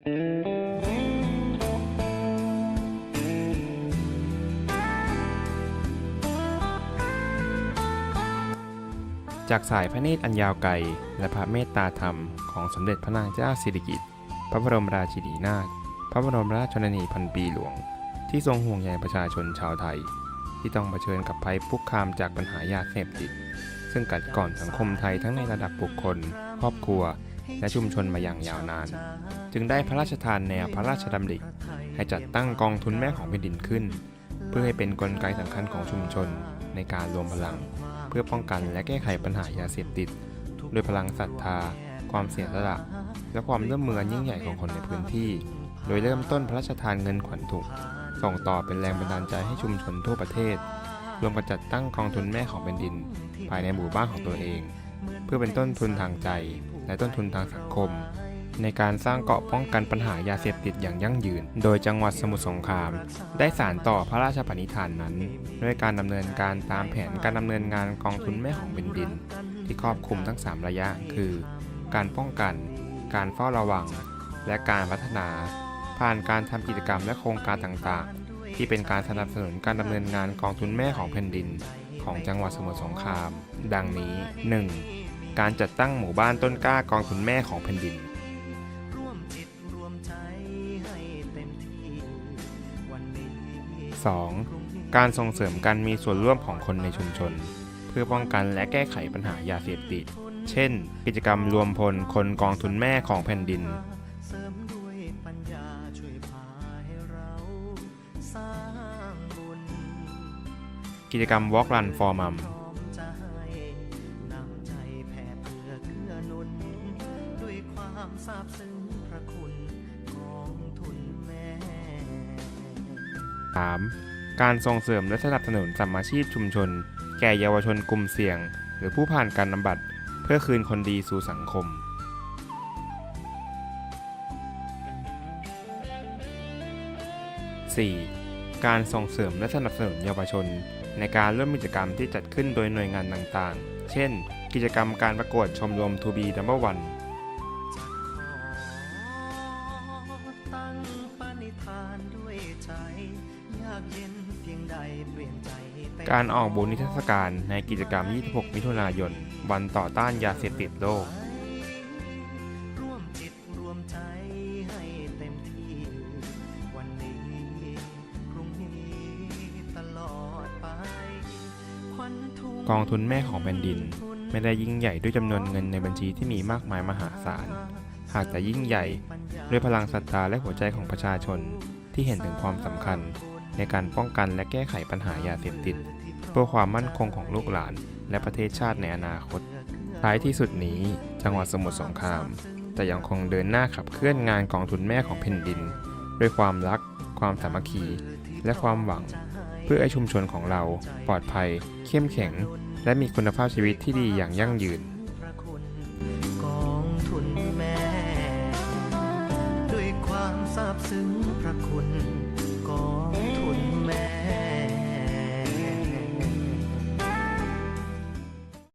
จากสายพระเนตรอันยาวไกล และพระเมตตาธรรมของสมเด็จพระนางเจ้าสิริกิติ์พระบรมราชินีนาถพระบรมราชชนนีพันปีหลวง ที่ทรงห่วงใยประชาชนชาวไทย ที่ต้องเผชิญกับภัยคุกคามจากปัญหายาเสพติด ซึ่งกัดก่อนสังคมไทยทั้งในระดับบุคคล ครอบครัว และชุมชนมาอย่างยาวนาน จึงได้พระราชทานแนวพระราชดำริ ให้จัดตั้งกองทุนแม่ของแผ่นดินขึ้น เพื่อให้เป็นกลไกสำคัญของชุมชนในการรวมพลัง เพื่อป้องกันและแก้ไขปัญหายาเสพติดด้วยพลังศรัทธา ความเสียสละ และความร่วมมือยิ่งใหญ่ของคนในพื้นที่ โดยเริ่มต้นพระราชทานเงินขวัญถุกส่งต่อเป็นแรงบันดาลใจให้ชุมชนทั่วประเทศ รวมกันจัดตั้งกองทุนแม่ของแผ่นดิน ภายในหมู่บ้านของตัวเอง เพื่อเป็นต้นทุนทางใจ และต้นทุนทางสังคม ในการสร้างเกาะป้องกันปัญหายาเสพติดอย่างยั่งยืน โดยจังหวัดสมุทรสงคราม ได้สานต่อพระราชปณิธานนั้น ด้วยการดำเนินการตามแผนการดำเนินงานกองทุนแม่ของแผ่นดิน ที่ครอบคลุมทั้ง 3 ระยะ คือ การป้องกัน การเฝ้าระวัง และการพัฒนา ผ่านการทำกิจกรรมและโครงการต่างๆ ที่เป็นการสนับสนุนการดำเนินงานกองทุนแม่ของแผ่นดิน ของจังหวัดสมุทรสงคราม ดังนี้ 1. การจัดตั้งหมู่บ้านต้นกล้ากองทุนแม่ของแผ่นดิน 2. การส่งเสริมการมีส่วนร่วมของคนในชุมชน เพื่อป้องกันและแก้ไขปัญหายาเสพติด เช่น กิจกรรมรวมพลคนกองทุนแม่ของแผ่นดิน กิจกรรม Walk Run for Mom พร้อมจะให้นำใจแผ่เพื่อเกื้อหนุนด้วยความซาบซึ้งพระคุณของทุนแม่ 3. การส่งเสริมและสนับสนุนสัมมาชีพชุมชน แก่เยาวชนกลุ่มเสี่ยง หรือผู้ผ่านการบำบัด เพื่อคืนคนดีสู่สังคม 4. การส่งเสริมและสนับสนุนเยาวชน ในการร่วมกิจกรรมที่จัดขึ้นโดยหน่วยงานต่างๆ เช่น กิจกรรมการประกวดชมรม To be Number One ตั้งปณิธานด้วยใจยา กเย็นเพียงใดเปลี่ยนใจเป็นการออกบูธนิทรรศการในกิจกรรม 26 มิถุนายน วันต่อต้านยาเสพติดโลกร่วมจิตรวมใจให้เต็มที่วันนี้พรุ่งนี้ตลอดไปควันทุ่งกองทุนแม่ของแผ่นดิน ไม่ได้ยิ่งใหญ่ด้วยจำนวนเงินในบัญชีที่มีมากมายมหาศาล หากแต่ยิ่งใหญ่ด้วยพลังศรัทธาและหัวใจของประชาชน ที่เห็นถึงความสำคัญ ในการป้องกันและแก้ไขปัญหายาเสพติด เพื่อความมั่นคงของลูกหลาน และประเทศชาติในอนาคต ท้ายที่สุดนี้ จังหวัดสมุทรสงครามจะยังคงเดินหน้าขับเคลื่อนงานกองทุนแม่ของแผ่นดิน ด้วยความรัก ความสามัคคี และความหวัง เพื่อให้ชุมชนของเราปลอดภัย เข้มแข็ง และมีคุณภาพชีวิตที่ดีอย่างยั่งยืนกองทุนแม่ ด้วยความซาบ ซึ้งพระคุณ